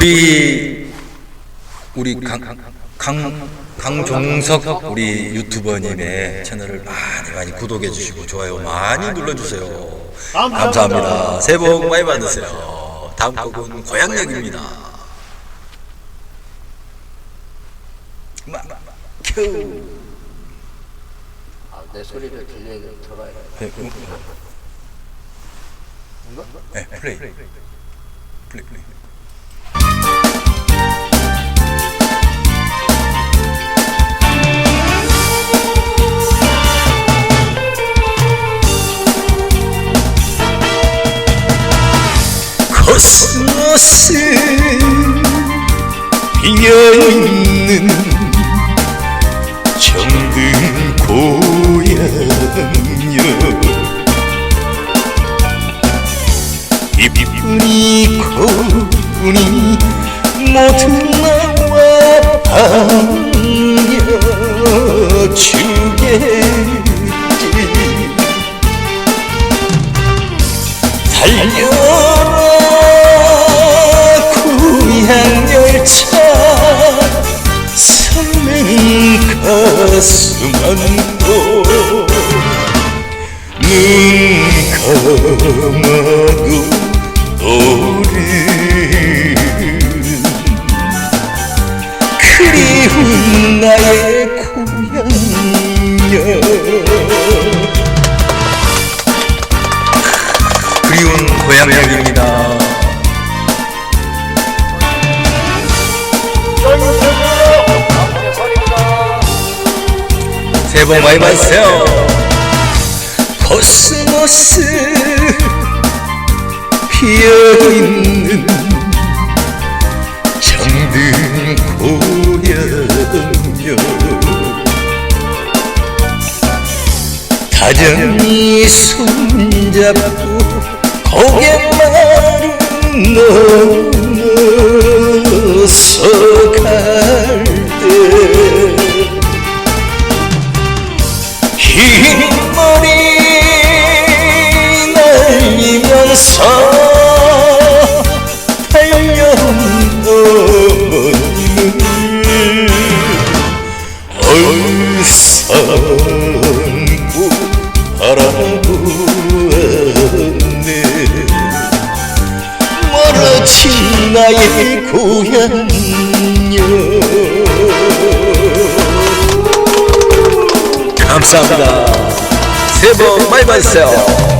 우리 우리 강, 강 강종석 우리 유튜버님의 채널을 많이 많이 구독해 주시고 좋아요 많이 눌러주세요. 감사합니다. 새해 복 많이 받으세요. 다음 곡은 고향역입니다. 마- 큐. 아, 내 소리를 들려 들어야 돼. 네, 음. 네, 플레이. 플레이, 플레이. 코스모스 피어있는 정든 고향여 이쁜이 고운이 모두 나와 반겨주겠지 달려 안고 눈 감아도 노를 그리운 나의 고향여 새해 복 많이 받으세요. 코스모스 피어있는 정든 고향여 다정히 손잡고 고개 마른 넘어서 얼싸안고 바라보았네 멀어진 나의 고향여 감사합니다. 새해 복 많이 받으세요.